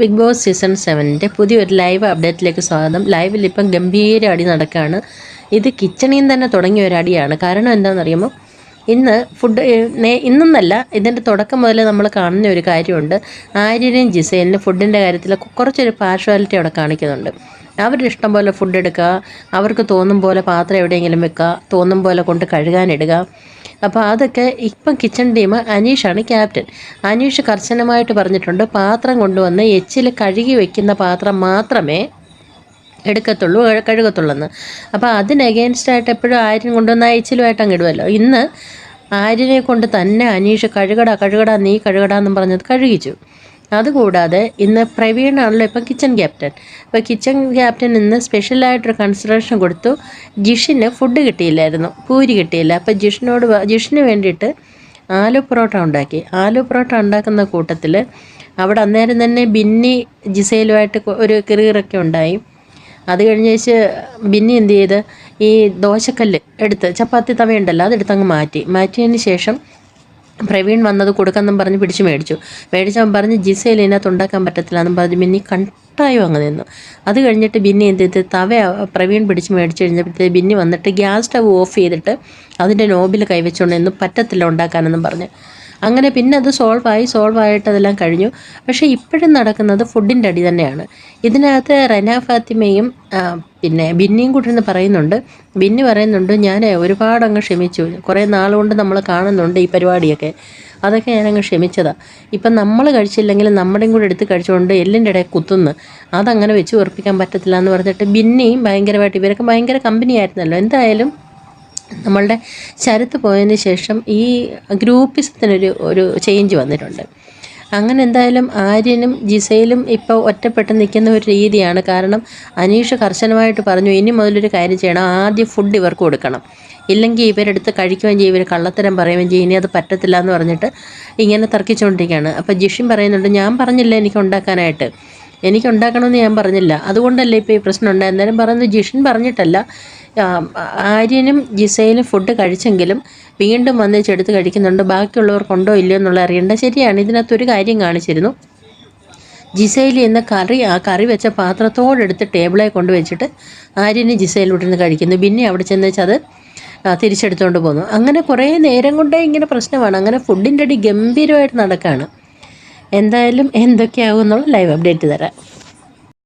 Big boss season സെവനിന്റെ പുതിയൊരു live അപ്ഡേറ്റിലേക്ക് സ്വാഗതം. ലൈവിൽ ഇപ്പം ഗംഭീര അടി നടക്കുകയാണ് ഇത് കിച്ചണിൽ നിന്ന് തന്നെ തുടങ്ങിയ ഒരു അടിയാണ്. കാരണം എന്താണെന്നറിയുമോ? ഇന്ന് ഫുഡ് ഇന്നെന്നല്ല ഇതിന്റെ തുടക്കം മുതൽ നമ്മൾ കാണുന്ന ഒരു കാര്യമുണ്ട്. ആര്യനെയും ജിസേലിനും ഫുഡിന്റെ കാര്യത്തിൽ കുറച്ചൊരു പാർഷ്വാലിറ്റി അവിടെ കാണിക്കുന്നുണ്ട്. അവരുടെ ഇഷ്ടം പോലെ ഫുഡ് എടുക്കുക അവർക്ക് തോന്നും പോലെ പാത്രം എവിടെയെങ്കിലും വെക്കുക തോന്നും പോലെ കൊണ്ട് കഴുകാനിടുക അപ്പോൾ അതൊക്കെ ഇപ്പം കിച്ചൺ ടീം അനീഷാണ് ക്യാപ്റ്റൻ അനീഷ് കർശനമായിട്ട് പറഞ്ഞിട്ടുണ്ട് പാത്രം കൊണ്ടുവന്ന് എച്ചിൽ കഴുകി വെക്കുന്ന പാത്രം മാത്രമേ എടുക്കത്തുള്ളൂ കഴുകത്തുള്ളൂ എന്ന് അപ്പോൾ അതിന് അഗേൻസ്റ്റ് ആയിട്ട് എപ്പോഴും ആര്യൻ കൊണ്ടുവന്ന അയച്ചിലുമായിട്ട് അങ്ങ് ഇടുമല്ലോ ഇന്ന് ആര്യനെ കൊണ്ട് തന്നെ അനീഷ് കഴുകടാ കഴുകടാ നീ കഴുകടാ എന്നും പറഞ്ഞത് കഴുകിച്ചു. അതുകൂടാതെ ഇന്ന് പ്രവീണാണല്ലോ ഇപ്പം കിച്ചൺ ക്യാപ്റ്റൻ അപ്പോൾ കിച്ചൺ ക്യാപ്റ്റൻ ഇന്ന് സ്പെഷ്യലായിട്ടൊരു കൺസിഡറേഷൻ കൊടുത്തു. ജിഷിന് ഫുഡ് കിട്ടിയില്ലായിരുന്നു പൂരി കിട്ടിയില്ല. അപ്പോൾ ജിഷിനോട് ജിഷിന് വേണ്ടിയിട്ട് ആലു പൊറോട്ട ഉണ്ടാക്കി. ആലു പൊറോട്ട ഉണ്ടാക്കുന്ന കൂട്ടത്തിൽ അവിടെ അന്നേരം തന്നെ ബിന്നി ജിസയിലുമായിട്ട് ഒരു കിറുകിറൊക്കെ ഉണ്ടായി. അത് കഴിഞ്ഞ് വെച്ച് പിന്നെ എന്ത് ചെയ്ത്? ഈ ദോശക്കല്ല് എടുത്ത് ചപ്പാത്തി തവയുണ്ടല്ലോ അതെടുത്ത് അങ്ങ് മാറ്റി. മാറ്റിയതിന് ശേഷം പ്രവീൺ വന്നത് കൊടുക്കാമെന്നും പറഞ്ഞ് പിടിച്ച് മേടിച്ചു. മേടിച്ചവൻ പറഞ്ഞ് ജിസയിൽ ഇതിനകത്ത് ഉണ്ടാക്കാൻ പറ്റത്തില്ല എന്നും പറഞ്ഞ് ബിന്നി കണ്ടായും അങ്ങ് നിന്നു. അത് കഴിഞ്ഞിട്ട് ബിന്നി എന്ത് ചെയ്ത്? തവ പ്രവീൺ പിടിച്ച് മേടിച്ച് കഴിഞ്ഞപ്പോഴത്തേക്ക് ബിന്നി വന്നിട്ട് ഗ്യാസ് സ്റ്റവ് ഓഫ് ചെയ്തിട്ട് അതിന്റെ നോബിൽ കൈവച്ചുകൊണ്ട് ഇന്ന് പറ്റത്തില്ല ഉണ്ടാക്കാനെന്നും പറഞ്ഞ്. അങ്ങനെ പിന്നെ അത് സോൾവ് ആയി സോൾവ് ആയിട്ട് അതെല്ലാം കഴിഞ്ഞു. പക്ഷേ ഇപ്പോഴും നടക്കുന്നത് ഫുഡിന്റെ അടി തന്നെയാണ്. ഇതിനകത്ത് റന ഫാത്തിമയും പിന്നെ ബിന്നിയും കൂടി എന്ന് പറയുന്നുണ്ട്. ബിന്നി പറയുന്നുണ്ട് ഞാൻ ഒരുപാട് അങ്ങ് ക്ഷമിച്ചു. കുറേ നാളുകൊണ്ട് നമ്മൾ കാണുന്നുണ്ട് ഈ പരിപാടിയൊക്കെ. അതൊക്കെ ഞാനങ്ങ് ക്ഷമിച്ചതാണ് ഇപ്പം നമ്മൾ കഴിച്ചില്ലെങ്കിൽ നമ്മുടെയും കൂടെ എടുത്ത് കഴിച്ചുകൊണ്ട് എല്ലിന്റെ ഇടയിൽ കുത്തുന്നു. അതങ്ങനെ വെച്ച് ഉറപ്പിക്കാൻ പറ്റത്തില്ല എന്ന് പറഞ്ഞിട്ട് ബിന്നിയും ഭയങ്കരമായിട്ട് ഇവരൊക്കെ ഭയങ്കര കമ്പനിയായിരുന്നല്ലോ എന്തായാലും നമ്മളുടെ ശരത്ത് പോയതിന് ശേഷം ഈ ഗ്രൂപ്പിസത്തിനൊരു ഒരു ചേഞ്ച് വന്നിട്ടുണ്ട്. അങ്ങനെ എന്തായാലും ആര്യനും ജിസയിലും ഇപ്പോൾ ഒറ്റപ്പെട്ട് നിൽക്കുന്ന ഒരു രീതിയാണ്. കാരണം അനീഷ് കർശനമായിട്ട് പറഞ്ഞു ഇനി മുതലൊരു കാര്യം ചെയ്യണം. ആദ്യം ഫുഡ് ഇവർക്ക് കൊടുക്കണം. ഇല്ലെങ്കിൽ ഇവരെടുത്ത് കഴിക്കുകയും ചെയ്യും. ഇവർ കള്ളത്തരം പറയുകയും ചെയ്യും. ഇനി അത് പറ്റത്തില്ല എന്ന് പറഞ്ഞിട്ട് ഇങ്ങനെ തർക്കിച്ചുകൊണ്ടിരിക്കുകയാണ്. അപ്പോൾ ജിഷിൻ പറയുന്നുണ്ട് ഞാൻ പറഞ്ഞില്ല എനിക്ക് ഉണ്ടാക്കാനായിട്ട്. എനിക്ക് ഉണ്ടാക്കണമെന്ന് ഞാൻ പറഞ്ഞില്ല. അതുകൊണ്ടല്ലേ ഇപ്പോൾ ഈ പ്രശ്നം ഉണ്ടായി എന്നാലും പറയുന്നത് ജിഷിൻ പറഞ്ഞിട്ടല്ല. ആര്യനും ജിസയിലും ഫുഡ് കഴിച്ചെങ്കിലും വീണ്ടും വന്ന് ചെടുത്ത് കഴിക്കുന്നുണ്ട്. ബാക്കിയുള്ളവർക്കുണ്ടോ ഇല്ലയോ എന്നുള്ള അറിയേണ്ട. ശരിയാണ് ഇതിനകത്തൊരു കാര്യം കാണിച്ചിരുന്നു. ജിസയിൽ എന്ന കറി ആ കറി വെച്ച പാത്രത്തോടെടുത്ത് ടേബിളെ കൊണ്ട് വെച്ചിട്ട് ആര്യന് ജിസയിൽ വിട്ടിരുന്ന് കഴിക്കുന്നു. പിന്നെ അവിടെ ചെന്ന് വെച്ചത് തിരിച്ചെടുത്തുകൊണ്ട് പോകുന്നു അങ്ങനെ കുറേ നേരം കൊണ്ടേ ഇങ്ങനെ പ്രശ്നമാണ്. അങ്ങനെ ഫുഡിന്റെ അടി ഗംഭീരമായിട്ട് നടക്കുകയാണ് എന്തായാലും എന്തൊക്കെയാവും എന്നുള്ള ലൈവ് അപ്ഡേറ്റ് തരാം.